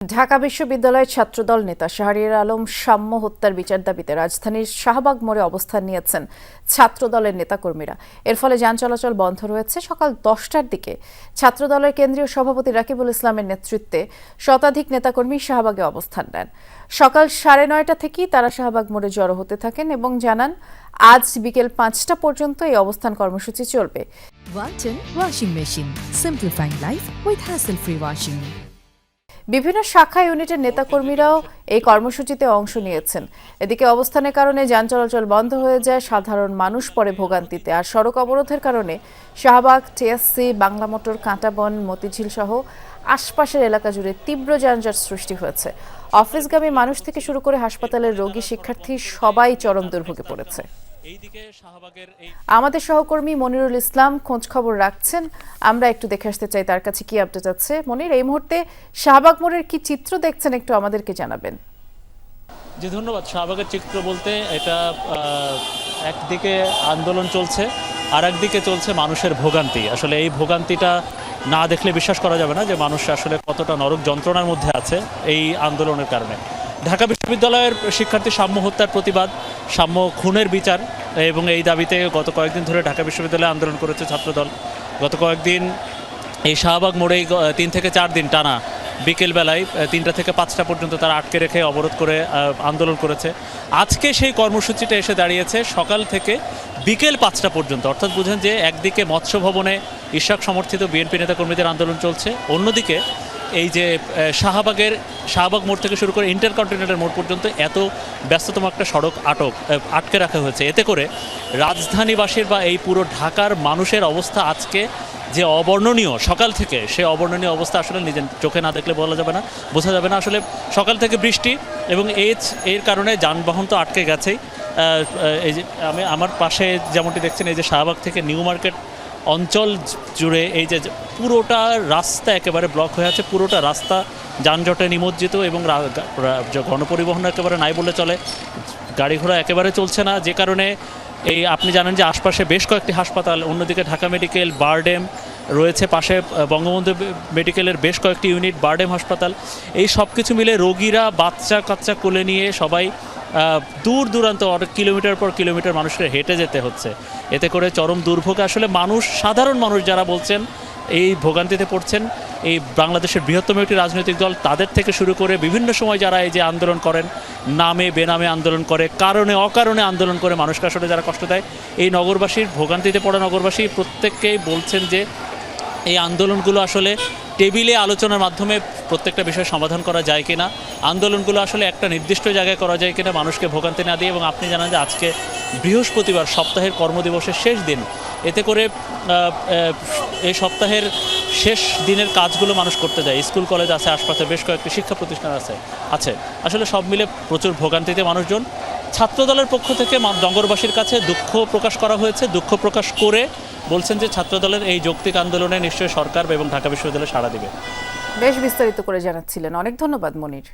ঢাকা বিশ্ববিদ্যালয়ের ছাত্রদল নেতা শাহরিয়ার আলম সাম্য হত্যার বিচার দাবিতে রাজধানীর শাহবাগ মোড়ে অবস্থান নিয়েছেন ছাত্রদলের নেতাকর্মীরা এর ফলে যান চলাচল বন্ধ রয়েছে সকাল দশটার দিকে ছাত্রদলের কেন্দ্রীয় সভাপতি রাকিবুল ইসলামের নেতৃত্বে শতাধিক নেতাকর্মী শাহবাগে অবস্থান নেন সকাল সাড়ে নয়টা থেকেই তারা শাহবাগ মোড়ে জড়ো হতে থাকেন এবং জানান, আজ বিকেল পাঁচটা পর্যন্ত এই অবস্থান কর্মসূচি চলবে Walton Washing Machine. Simplifying life with hassle-free washing. বিভিন্ন শাখা ইউনিটের নেতাকর্মীরাও এই কর্মসূচিতে অংশ নিয়েছেন। এদিকে অবস্থানের কারণে যান চলাচল বন্ধ হয়ে যায়, সাধারণ মানুষ পরে ভোগান্তিতে। আর সড়ক অবরোধের কারণে শাহবাগ, টিএসসি, বাংলা মোটর, কাঁটাবন, মতিঝিল সহ আশপাশের এলাকা জুড়ে তীব্র যানজট সৃষ্টি হয়েছে। অফিসগামী মানুষ থেকে শুরু করে হাসপাতালের রোগী শিক্ষার্থী সবাই চরম দুর্ভোগে পড়েছে। আমাদের সহকর্মী মনিরুল ইসলাম খোঁজ খবর রাখছেন। আমরা একটু দেখে আসতে চাই তার কাছে কি আপডেট আছে। মনির এই মুহূর্তে শাহবাগ মোড়ের কি চিত্র দেখছেন একটু আমাদেরকে জানাবেন। যে ধন্যবাদ। শাহবাগের চিত্র বলতে এটা একদিকে আন্দোলন চলছে আর একদিকে চলছে মানুষের ভোগান্তি। আসলে এই ভোগান্তিটা না দেখলে বিশ্বাস করা যাবে না যে মানুষ আসলে কতটা নরক যন্ত্রণার মধ্যে আছে এই আন্দোলনের কারণে। ঢাকা বিশ্ববিদ্যালয়ের শিক্ষার্থী সাম্য হত্যার প্রতিবাদ, সাম্য খুনের বিচার এবং এই দাবিতে গত কয়েকদিন ধরে ঢাকা বিশ্ববিদ্যালয়ে আন্দোলন করেছে ছাত্রদল। গত কয়েকদিন এই শাহবাগ মোড়েই তিন থেকে চার দিন টানা বিকেলবেলায় তিনটা থেকে পাঁচটা পর্যন্ত তারা আটকে রেখে অবরোধ করে আন্দোলন করেছে। আজকে সেই কর্মসূচিটা এসে দাঁড়িয়েছে সকাল থেকে বিকেল পাঁচটা পর্যন্ত। অর্থাৎ বুঝেন যে একদিকে মৎস্য ভবনে ইশাক সমর্থিত বিএনপি নেতাকর্মীদের আন্দোলন চলছে, অন্যদিকে এই যে শাহবাগের, শাহবাগ মোড় থেকে শুরু করে ইন্টারকন্টিনেন্টাল মোড় পর্যন্ত এত ব্যস্ততম একটা সড়ক আটক আটকে রাখা হয়েছে। এতে করে রাজধানীবাসীর বা এই পুরো ঢাকার মানুষের অবস্থা আজকে যে অবর্ণনীয়, সকাল থেকে সে অবর্ণনীয় অবস্থা আসলে নিজের চোখে না দেখলে বলা যাবে না, বোঝা যাবে না। আসলে সকাল থেকে বৃষ্টি এবং এই এর কারণে যানবাহন তো আটকে গেছেই। এই যে, আমি, আমার পাশে যেমনটি দেখছেন, এই যে শাহবাগ থেকে নিউ মার্কেট অঞ্চল জুড়ে এই যে পুরোটা রাস্তা একেবারে ব্লক হয়ে আছে, পুরোটা রাস্তা যানজটে নিমজ্জিত এবং গণপরিবহন একেবারে নাই বলে চলে। গাড়ি ঘোড়া একেবারে চলছে না, যে কারণে এই আপনি জানেন যে আশপাশে বেশ কয়েকটি হাসপাতাল, অন্যদিকে ঢাকা মেডিকেল, বারডেম রয়েছে, পাশে বঙ্গবন্ধু মেডিকেলের বেশ কয়েকটি ইউনিট, বারডেম হাসপাতাল। এই সব কিছু মিলে রোগীরা বাচ্চা কাচ্চা কোলে নিয়ে সবাই দূর দূরান্ত অনেক কিলোমিটার পর কিলোমিটার মানুষকে হেঁটে যেতে হচ্ছে। এতে করে চরম দুর্ভোগ। আসলে মানুষ, সাধারণ মানুষ যারা বলছেন, এই ভোগান্তিতে পড়ছেন, এই বাংলাদেশের বৃহত্তম একটি রাজনৈতিক দল, তাদের থেকে শুরু করে বিভিন্ন সময় যারা এই যে আন্দোলন করেন, নামে, বেনামে আন্দোলন করে, কারণে, অকারণে আন্দোলন করে মানুষকে আসলে যারা কষ্ট দেয়, এই নগরবাসীর ভোগান্তিতে পড়া নগরবাসী প্রত্যেককেই বলছেন যে, এই আন্দোলনগুলো আসলে টেবিলে আলোচনার মাধ্যমে প্রত্যেকটা বিষয় সমাধান করা যায় কিনা, আন্দোলনগুলো আসলে একটা নির্দিষ্ট জায়গায় করা যায় কিনা মানুষকে ভোগান্তি না দিয়ে, এবং আপনি জানেন যে আজকে বৃহস্পতিবার সপ্তাহের কর্মদিবসের শেষ দিন, এতে করে এই সপ্তাহের শেষ দিনের কাজগুলো মানুষ করতে যায়। স্কুল, কলেজ আছে, আশপাশে বেশ কয়েকটি শিক্ষা প্রতিষ্ঠান আছে আছে। আসলে সব মিলে প্রচুর ভোগান্তিতে মানুষজন। ছাত্রদলের পক্ষ থেকে নগরবাসীর কাছে দুঃখ প্রকাশ করা হয়েছে। দুঃখ প্রকাশ করে বলছেন যে ছাত্রদলের এই যৌক্তিক আন্দোলনে নিশ্চয়ই সরকার এবং ঢাকা বিশ্ববিদ্যালয় সাড়া দিবে। বেশ বিস্তারিত করে জানাচ্ছিলেন। অনেক ধন্যবাদ, মনির।